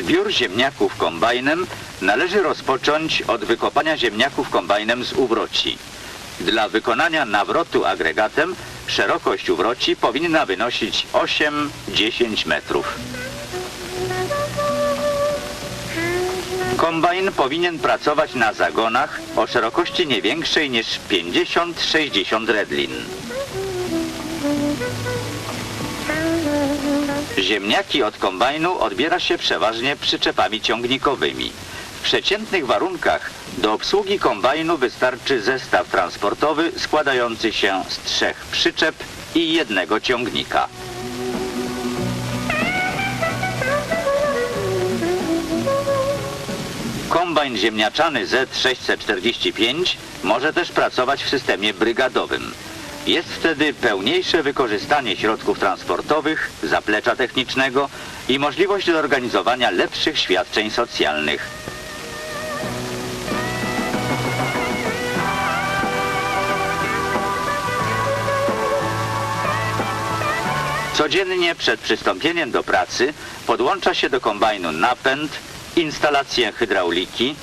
Zbiór ziemniaków kombajnem należy rozpocząć od wykopania ziemniaków kombajnem z uwroci. Dla wykonania nawrotu agregatem szerokość uwroci powinna wynosić 8-10 metrów. Kombajn powinien pracować na zagonach o szerokości nie większej niż 50-60 redlin. Ziemniaki od kombajnu odbiera się przeważnie przyczepami ciągnikowymi. W przeciętnych warunkach do obsługi kombajnu wystarczy zestaw transportowy składający się z trzech przyczep i jednego ciągnika. Kombajn ziemniaczany Z645 może też pracować w systemie brygadowym. Jest wtedy pełniejsze wykorzystanie środków transportowych, zaplecza technicznego i możliwość zorganizowania lepszych świadczeń socjalnych. Codziennie przed przystąpieniem do pracy podłącza się do kombajnu napęd, instalację hydrauliki,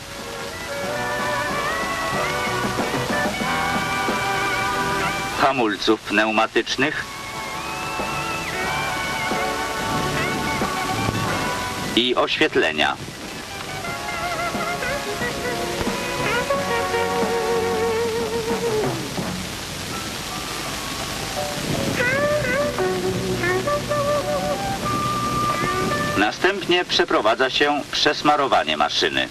hamulców pneumatycznych i oświetlenia. Następnie przeprowadza się przesmarowanie maszyny.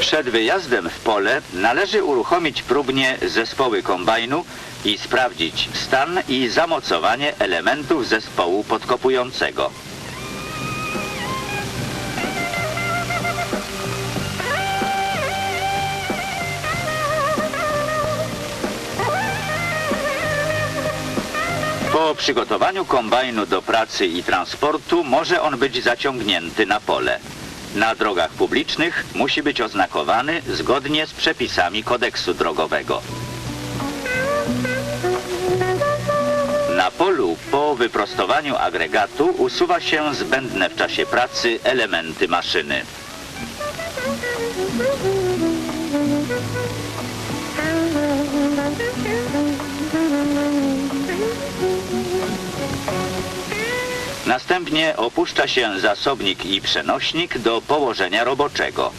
Przed wyjazdem w pole należy uruchomić próbnie zespoły kombajnu i sprawdzić stan i zamocowanie elementów zespołu podkopującego. Po przygotowaniu kombajnu do pracy i transportu może on być zaciągnięty na pole. Na drogach publicznych musi być oznakowany zgodnie z przepisami kodeksu drogowego. Na polu po wyprostowaniu agregatu usuwa się zbędne w czasie pracy elementy maszyny. Następnie opuszcza się zasobnik i przenośnik do położenia roboczego.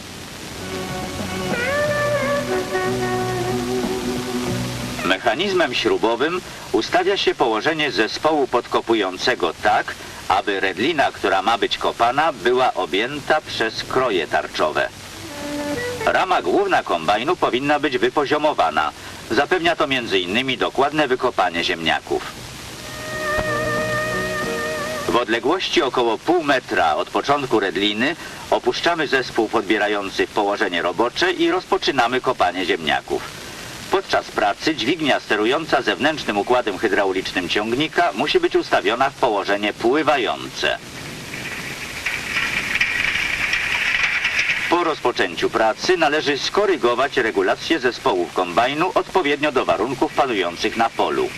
Mechanizmem śrubowym ustawia się położenie zespołu podkopującego tak, aby redlina, która ma być kopana, była objęta przez kroje tarczowe. Rama główna kombajnu powinna być wypoziomowana. Zapewnia to m.in. dokładne wykopanie ziemniaków. W odległości około pół metra od początku redliny opuszczamy zespół podbierający położenie robocze i rozpoczynamy kopanie ziemniaków. Podczas pracy dźwignia sterująca zewnętrznym układem hydraulicznym ciągnika musi być ustawiona w położenie pływające. Po rozpoczęciu pracy należy skorygować regulację zespołów kombajnu odpowiednio do warunków panujących na polu.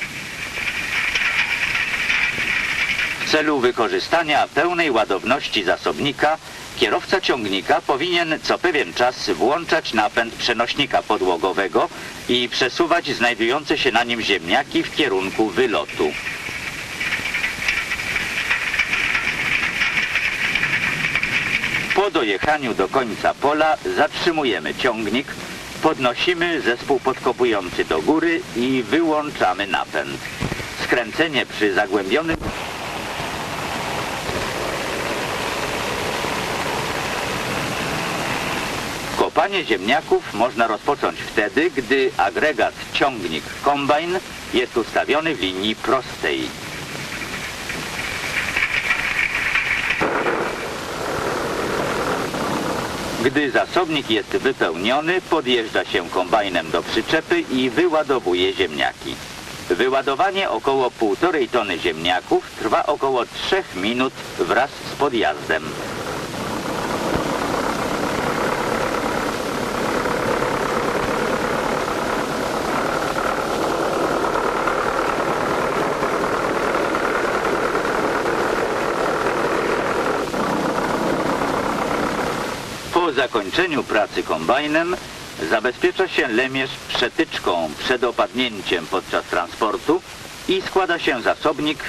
W celu wykorzystania pełnej ładowności zasobnika kierowca ciągnika powinien co pewien czas włączać napęd przenośnika podłogowego i przesuwać znajdujące się na nim ziemniaki w kierunku wylotu. Po dojechaniu do końca pola zatrzymujemy ciągnik, podnosimy zespół podkopujący do góry i wyłączamy napęd. Skręcenie przy zagłębionym Kopanie ziemniaków można rozpocząć wtedy, gdy agregat ciągnik kombajn jest ustawiony w linii prostej. Gdy zasobnik jest wypełniony, podjeżdża się kombajnem do przyczepy i wyładowuje ziemniaki. Wyładowanie około 1,5 tony ziemniaków trwa około 3 minut wraz z podjazdem. Po zakończeniu pracy kombajnem zabezpiecza się lemierz przetyczką przed opadnięciem podczas transportu i składa się zasobnik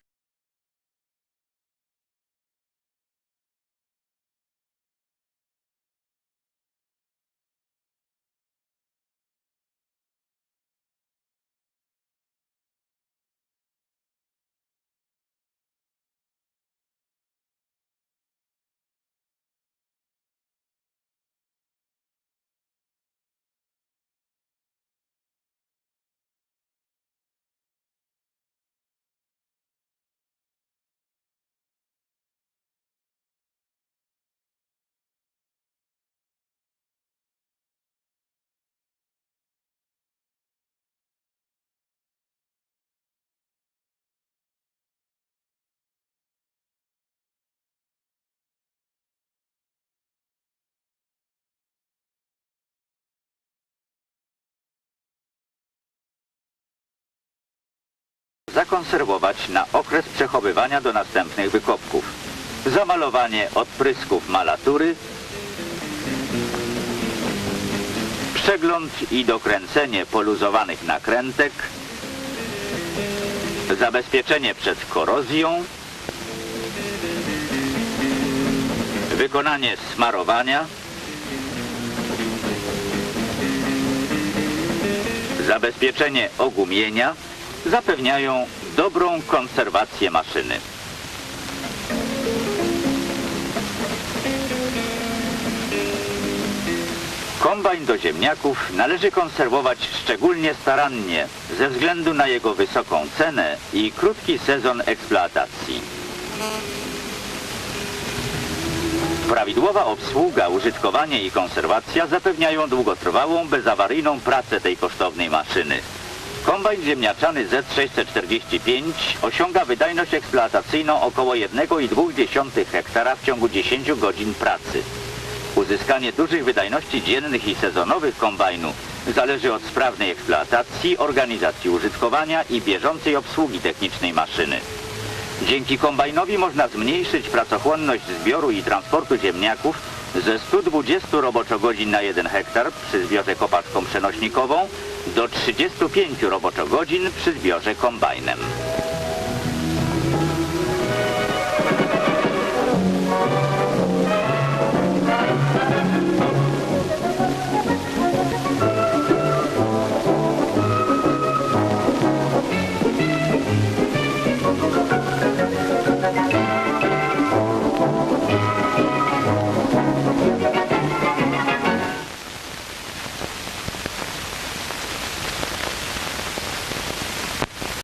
zakonserwować na okres przechowywania do następnych wykopków. Zamalowanie odprysków malatury, przegląd i dokręcenie poluzowanych nakrętek, zabezpieczenie przed korozją, wykonanie smarowania, zabezpieczenie ogumienia. Zapewniają dobrą konserwację maszyny. Kombajn do ziemniaków należy konserwować szczególnie starannie ze względu na jego wysoką cenę i krótki sezon eksploatacji. Prawidłowa obsługa, użytkowanie i konserwacja zapewniają długotrwałą, bezawaryjną pracę tej kosztownej maszyny. Kombajn ziemniaczany Z645 osiąga wydajność eksploatacyjną około 1,2 hektara w ciągu 10 godzin pracy. Uzyskanie dużych wydajności dziennych i sezonowych kombajnu zależy od sprawnej eksploatacji, organizacji użytkowania i bieżącej obsługi technicznej maszyny. Dzięki kombajnowi można zmniejszyć pracochłonność zbioru i transportu ziemniaków ze 120 roboczogodzin na 1 hektar przy zbiorze kopaczką przenośnikową do 35 roboczogodzin przy zbiorze kombajnem.